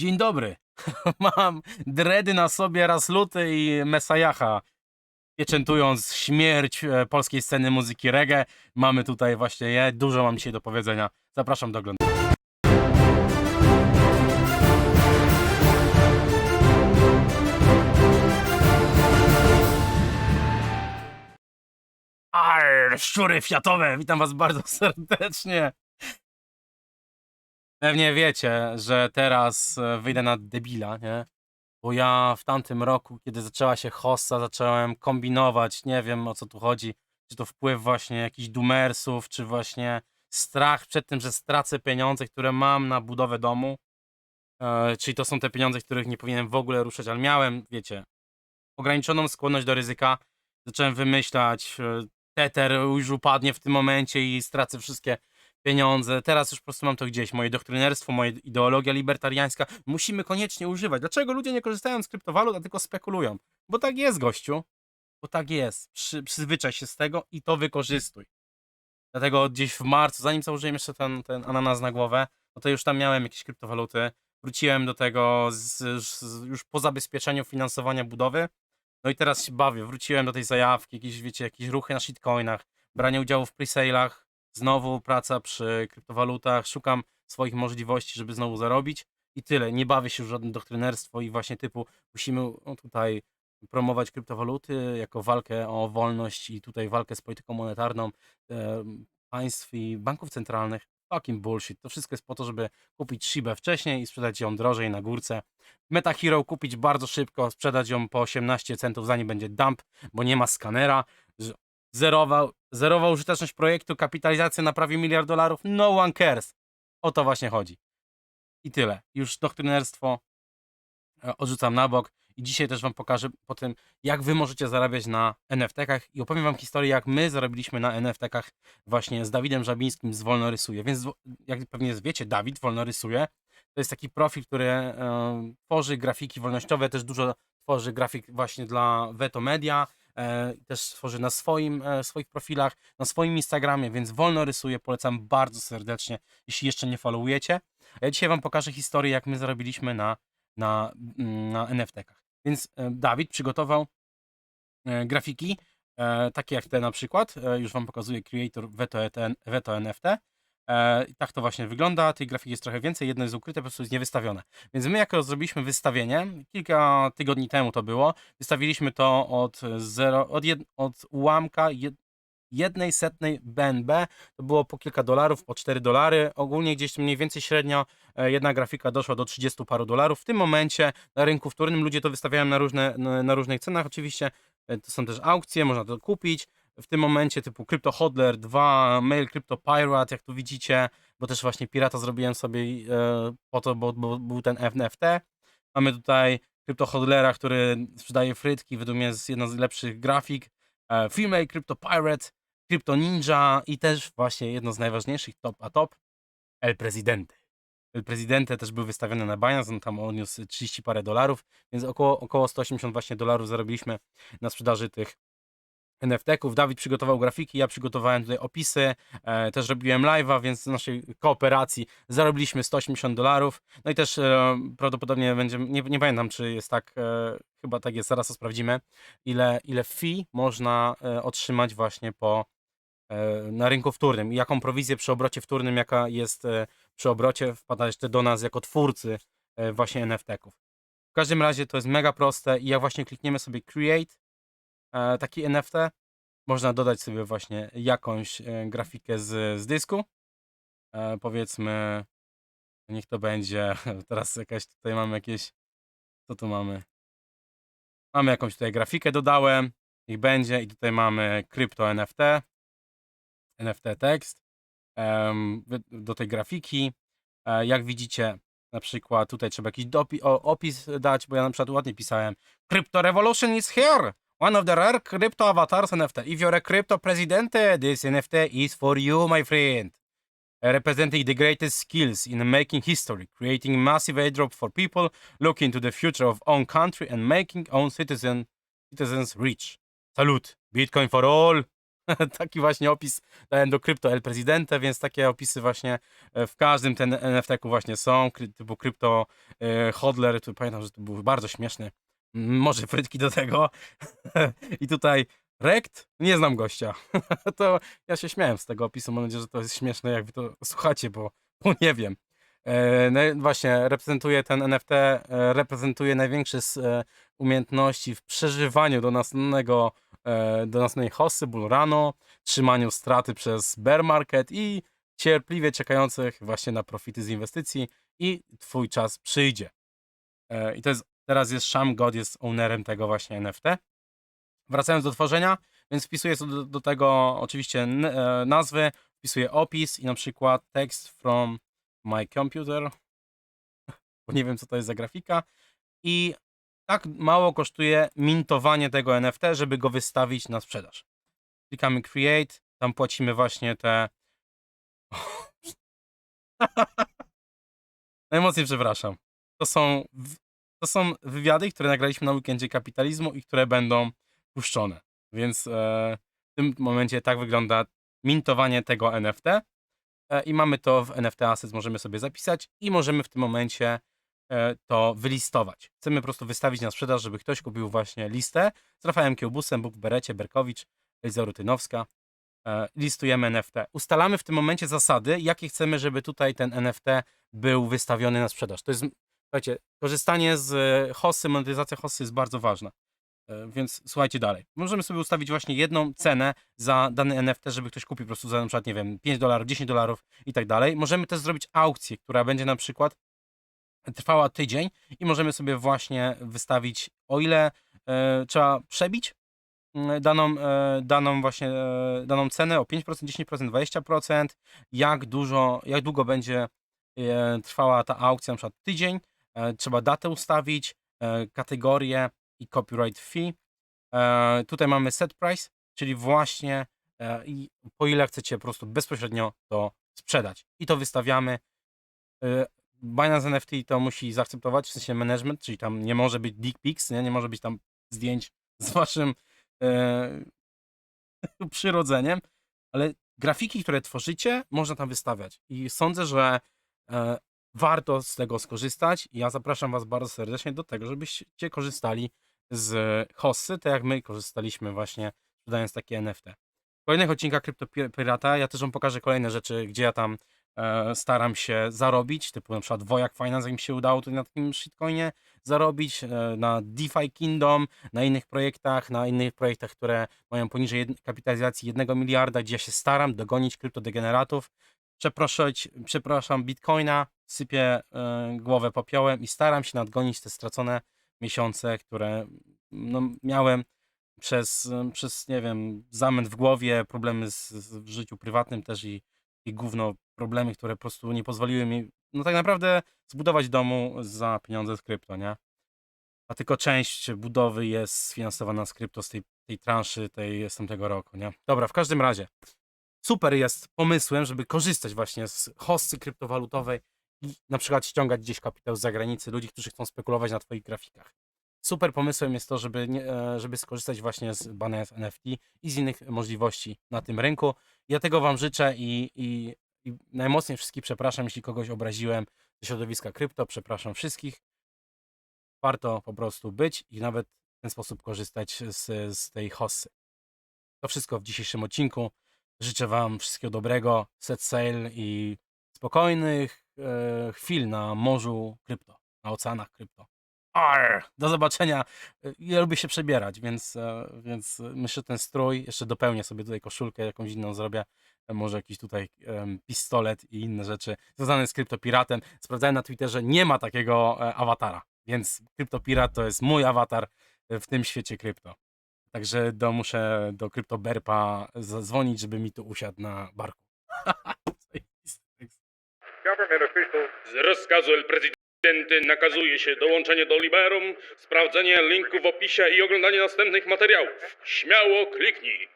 Dzień dobry. Mam dredy na sobie raz luty i Mesajacha. Pieczętując śmierć e, polskiej sceny muzyki reggae. Mamy tutaj właśnie je. Dużo mam dzisiaj do powiedzenia. Zapraszam do oglądania. Arr, szczury fiatowe, witam was bardzo serdecznie. Pewnie wiecie, że teraz e, wyjdę na debila, nie? Bo ja w tamtym roku, kiedy zaczęła się hossa, zacząłem kombinować, nie wiem o co tu chodzi, czy to wpływ właśnie jakichś dumersów, czy właśnie strach przed tym, że stracę pieniądze, które mam na budowę domu. E, czyli to są te pieniądze, których nie powinienem w ogóle ruszać, ale miałem, wiecie, ograniczoną skłonność do ryzyka. Zacząłem wymyślać, e, Tether już upadnie w tym momencie i stracę wszystkie pieniądze. Teraz już po prostu mam to gdzieś. Moje doktrynerstwo, moja ideologia libertariańska. Musimy koniecznie używać. Dlaczego ludzie nie korzystają z kryptowalut, a tylko spekulują? Bo tak jest, gościu. Bo tak jest. Przy, przyzwyczaj się z tego i to wykorzystuj. Dlatego gdzieś w marcu, zanim założyłem jeszcze ten, ten ananas na głowę, no to już tam miałem jakieś kryptowaluty. Wróciłem do tego z, z, już po zabezpieczeniu finansowania budowy. No i teraz się bawię. Wróciłem do tej zajawki, jakieś, wiecie, jakieś ruchy na shitcoinach, branie udziału w presale'ach, znowu praca przy kryptowalutach, szukam swoich możliwości, żeby znowu zarobić i tyle. Nie bawię się już w żadne doktrynerstwo i właśnie typu musimy no, tutaj promować kryptowaluty jako walkę o wolność i tutaj walkę z polityką monetarną e, państw i banków centralnych. Fucking bullshit. To wszystko jest po to, żeby kupić Shibę wcześniej i sprzedać ją drożej na górce. Meta Hero kupić bardzo szybko, sprzedać ją po 18 centów, zanim będzie dump, bo nie ma skanera. Z- Zerowa, zerowa użyteczność projektu, kapitalizacja na prawie miliard dolarów. No one cares. O to właśnie chodzi. I tyle. Już doktrynerstwo e, odrzucam na bok. I dzisiaj też Wam pokażę po tym, jak Wy możecie zarabiać na NFT-kach i opowiem Wam historię, jak my zarobiliśmy na NFT-kach właśnie z Dawidem Żabińskim z Wolno Rysuje. Więc jak pewnie wiecie, Dawid Wolno Rysuje to jest taki profil, który e, tworzy grafiki wolnościowe, też dużo tworzy grafik właśnie dla Veto Media, też tworzy na swoim, e, swoich profilach, na swoim Instagramie, więc wolno rysuje, polecam bardzo serdecznie, jeśli jeszcze nie followujecie. Ja dzisiaj Wam pokażę historię, jak my zarobiliśmy na, na, mm, na NFT-kach. Więc e, Dawid przygotował e, grafiki, e, takie jak te na przykład, e, już Wam pokazuję Creator Veto, Veto NFT. E, i tak to właśnie wygląda. Tej grafiki jest trochę więcej, jedno jest ukryte, po prostu jest niewystawione. Więc my, jako zrobiliśmy wystawienie, kilka tygodni temu to było, wystawiliśmy to od, zero, od, jed, od ułamka jed, jednej setnej BNB. To było po kilka dolarów, po 4 dolary. Ogólnie gdzieś mniej więcej średnio e, jedna grafika doszła do 30 paru dolarów. W tym momencie na rynku wtórnym ludzie to wystawiają na, różne, na, na różnych cenach. Oczywiście e, to są też aukcje, można to kupić w tym momencie typu Crypto Hodler 2, Mail Crypto Pirate, jak tu widzicie, bo też właśnie pirata zrobiłem sobie e, po to, bo, bo był ten NFT. Mamy tutaj Crypto Hodlera, który sprzedaje frytki, według mnie jest jedna z lepszych grafik. E, Female Crypto Pirate, Crypto Ninja i też właśnie jedno z najważniejszych top a top, El Presidente. El Presidente też był wystawiony na Binance, on tam odniósł 30 parę dolarów, więc około, około 180 właśnie dolarów zarobiliśmy na sprzedaży tych NFT-ków. Dawid przygotował grafiki, ja przygotowałem tutaj opisy, e, też robiłem live'a, więc z naszej kooperacji zarobiliśmy 180 dolarów. No i też e, prawdopodobnie będzie, nie, nie pamiętam czy jest tak, e, chyba tak jest, zaraz to sprawdzimy, ile, ile fee można e, otrzymać właśnie po e, na rynku wtórnym i jaką prowizję przy obrocie wtórnym, jaka jest e, przy obrocie, wpada jeszcze do nas jako twórcy e, właśnie NFT-ków. W każdym razie to jest mega proste i jak właśnie klikniemy sobie create, taki NFT, można dodać sobie właśnie jakąś e, grafikę z, z dysku. E, powiedzmy, niech to będzie, teraz jakaś tutaj mamy jakieś, co tu mamy? Mamy jakąś tutaj grafikę dodałem, niech będzie i tutaj mamy krypto NFT, NFT tekst do tej grafiki. E, jak widzicie, na przykład tutaj trzeba jakiś opis dać, bo ja na przykład ładnie pisałem Crypto Revolution is here! One of the rare crypto avatars NFT. If you're a crypto presidente, this NFT is for you, my friend. Representing the greatest skills in making history, creating massive airdrop for people looking to the future of own country and making own citizen, citizens rich. Salute! Bitcoin for all! Taki właśnie opis dałem do Crypto El Presidente, więc takie opisy właśnie e, w każdym ten NFT-ku właśnie są, typu Crypto e, Hodler, tu pamiętam, że to był bardzo śmieszny. Może frytki do tego. I tutaj Rekt, nie znam gościa. to ja się śmiałem z tego opisu, mam nadzieję, że to jest śmieszne, jak wy to słuchacie, bo, bo nie wiem. E, no właśnie, reprezentuje ten NFT, e, reprezentuje największe umiejętności w przeżywaniu do następnego, e, do następnej hossy, bull rano, trzymaniu straty przez bear market i cierpliwie czekających właśnie na profity z inwestycji i twój czas przyjdzie. I to jest, teraz jest Sham God, jest ownerem tego właśnie NFT. Wracając do tworzenia, więc wpisuję do, do tego oczywiście e, nazwy, wpisuję opis i na przykład text from my computer, bo nie wiem co to jest za grafika i tak mało kosztuje mintowanie tego NFT, żeby go wystawić na sprzedaż. Klikamy create, tam płacimy właśnie te Najmocniej przepraszam. To są, to są wywiady, które nagraliśmy na weekendzie kapitalizmu i które będą puszczone. Więc e, w tym momencie tak wygląda mintowanie tego NFT. E, I mamy to w NFT Assets, możemy sobie zapisać i możemy w tym momencie e, to wylistować. Chcemy po prostu wystawić na sprzedaż, żeby ktoś kupił właśnie listę z Rafałem Kiełbusem, Bóg Berecie, Berkowicz, Eliza Rutynowska. Listujemy NFT. Ustalamy w tym momencie zasady, jakie chcemy, żeby tutaj ten NFT był wystawiony na sprzedaż. To jest, słuchajcie, korzystanie z e, hossy, monetyzacja hossy jest bardzo ważna. E, Więc słuchajcie dalej. Możemy sobie ustawić właśnie jedną cenę za dany NFT, żeby ktoś kupił po prostu za na przykład, nie wiem, 5 dolarów, 10 dolarów i tak dalej. Możemy też zrobić aukcję, która będzie na przykład trwała tydzień i możemy sobie właśnie wystawić, o ile e, trzeba przebić mm, daną, e, daną właśnie daną cenę o 5%, 10%, 20%, jak dużo, jak długo będzie trwała ta aukcja, na przykład tydzień, trzeba datę ustawić, e, kategorię i copyright fee. E, tutaj mamy set price, czyli właśnie e, po ile chcecie po prostu bezpośrednio to sprzedać. I to wystawiamy. E, Binance NFT to musi zaakceptować, w sensie management, czyli tam nie może być dick pics, nie, nie może być tam zdjęć z waszym e, przyrodzeniem, ale grafiki, które tworzycie, można tam wystawiać. I sądzę, że e, warto z tego skorzystać. Ja zapraszam Was bardzo serdecznie do tego, żebyście korzystali z Hossy, tak jak my korzystaliśmy właśnie sprzedając takie NFT. W kolejnych odcinkach Krypto Pirata ja też Wam pokażę kolejne rzeczy, gdzie ja tam e, staram się zarobić, typu na przykład Wojak Finance, jak mi się udało tutaj na takim shitcoinie zarobić, e, na DeFi Kingdom, na innych projektach, na innych projektach, które mają poniżej jed- kapitalizacji 1 miliarda, gdzie ja się staram dogonić kryptodegeneratów, przepraszać, przepraszam Bitcoina, sypię e, głowę popiołem i staram się nadgonić te stracone miesiące, które no, miałem przez, przez, nie wiem, zamęt w głowie, problemy z, z, w życiu prywatnym też i, i gówno problemy, które po prostu nie pozwoliły mi, no tak naprawdę zbudować domu za pieniądze z krypto, nie? A tylko część budowy jest sfinansowana z krypto z tej, tej transzy tej z tamtego roku, nie? Dobra, w każdym razie super jest pomysłem, żeby korzystać właśnie z hossy kryptowalutowej i na przykład ściągać gdzieś kapitał z zagranicy, ludzi, którzy chcą spekulować na twoich grafikach. Super pomysłem jest to, żeby, e, żeby skorzystać właśnie z Binance NFT i z innych możliwości na tym rynku. Ja tego Wam życzę i, i, i najmocniej wszystkich przepraszam, jeśli kogoś obraziłem ze środowiska krypto. Przepraszam wszystkich. Warto po prostu być i nawet w ten sposób korzystać z, z tej hossy. To wszystko w dzisiejszym odcinku. Życzę Wam wszystkiego dobrego, set sail i spokojnych e, chwil na morzu krypto, na oceanach krypto. Arr, do zobaczenia. E, Ja lubię się przebierać, więc, e, więc myślę, ten strój, jeszcze dopełnię sobie tutaj koszulkę, jakąś inną zrobię, e, może jakiś tutaj em, pistolet i inne rzeczy związane z kryptopiratem. Sprawdzałem na Twitterze, nie ma takiego e, awatara, więc kryptopirat to jest mój awatar w tym świecie krypto. Także do, muszę do kryptoberpa zadzwonić, żeby mi tu usiadł na barku. Z rozkazu El Presidente nakazuje się dołączenie do Liberum, sprawdzenie linku w opisie i oglądanie następnych materiałów. Śmiało kliknij.